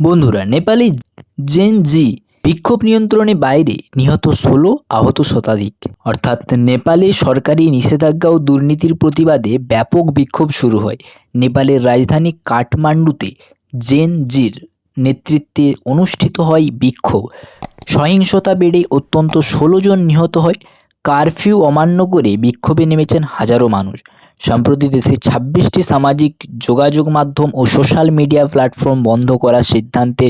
বন্ধুরা, নেপালে জেন জি বিক্ষোভ নিয়ন্ত্রণে বাইরে নিহত ষোলো আহত শতাধিক। অর্থাৎ নেপালে সরকারি নিষেধাজ্ঞা ও দুর্নীতির প্রতিবাদে ব্যাপক বিক্ষোভ শুরু হয়। নেপালের রাজধানী কাঠমান্ডুতে জেন জির নেতৃত্বে অনুষ্ঠিত হয় বিক্ষোভ। সহিংসতা বেড়ে অত্যন্ত ষোলো জন নিহত হয়। কারফিউ অমান্য করে বিক্ষোভে নেমেছেন হাজারো মানুষ। সম্প্রতি দেশে ছাব্বিশটি সামাজিক যোগাযোগ মাধ্যম ও সোশ্যাল মিডিয়া প্ল্যাটফর্ম বন্ধ করার সিদ্ধান্তে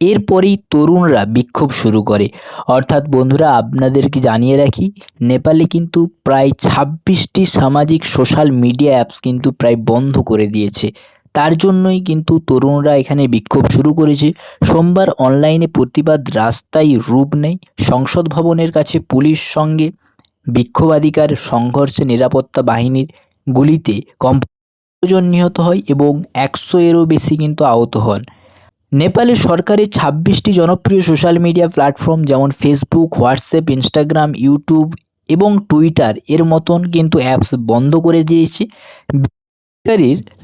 এরপরেই তরুণরা বিক্ষোভ শুরু করে। অর্থাৎ বন্ধুরা, আপনাদেরকে জানিয়ে রাখি, নেপালে কিন্তু প্রায় ছাব্বিশটি সামাজিক সোশ্যাল মিডিয়া অ্যাপস কিন্তু প্রায় বন্ধ করে দিয়েছে। তার জন্যই কিন্তু তরুণরা এখানে বিক্ষোভ শুরু করেছে। সোমবার অনলাইনে প্রতিবাদ রাস্তায় রূপ নেয়। সংসদ ভবনের কাছে পুলিশ সঙ্গে বিক্ষোভাধিকার, সংঘর্ষে নিরাপত্তা বাহিনীর গুলিতে কম জন নিহত হয় এবং একশো এরও বেশি কিন্তু আহত হন। নেপালের সরকারের ছাব্বিশটি জনপ্রিয় সোশ্যাল মিডিয়া প্ল্যাটফর্ম যেমন ফেসবুক, হোয়াটসঅ্যাপ, ইনস্টাগ্রাম, ইউটিউব এবং টুইটার এর মতন কিন্তু অ্যাপস বন্ধ করে দিয়েছে।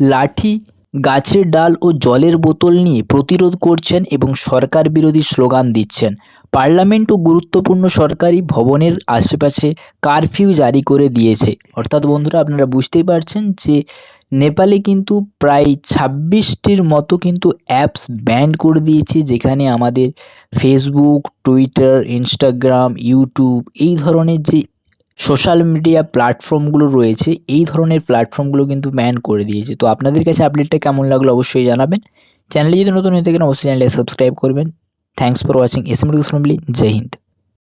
লাঠি গাছের ডাল ও জলের বোতল নিয়ে প্রতিরোধ করছেন এবং সরকার বিরোধী স্লোগান দিচ্ছেন। পার্লামেন্ট ও গুরুত্বপূর্ণ সরকারি ভবনের আশেপাশে কারফিউ জারি করে দিয়েছে। অর্থাৎ বন্ধুরা, আপনারা বুঝতেই পারছেন যে নেপালে কিন্তু প্রায় ছাব্বিশটির মতো কিন্তু অ্যাপস ব্যান করে দিয়েছে, যেখানে আমাদের ফেসবুক, টুইটার, ইনস্টাগ্রাম, ইউটিউব এই ধরনের যে সোশ্যাল মিডিয়া প্ল্যাটফর্মগুলো রয়েছে, এই ধরনের প্ল্যাটফর্মগুলো কিন্তু ব্যান করে দিয়েছে। তো আপনাদের কাছে আপডেটটা কেমন লাগল অবশ্যই জানাবেন। চ্যানেলে যদি নতুন হয়ে থাকেন, অবশ্যই চ্যানেলে সাবস্ক্রাইব করবেন। Thanks for watching S M family Joy Hind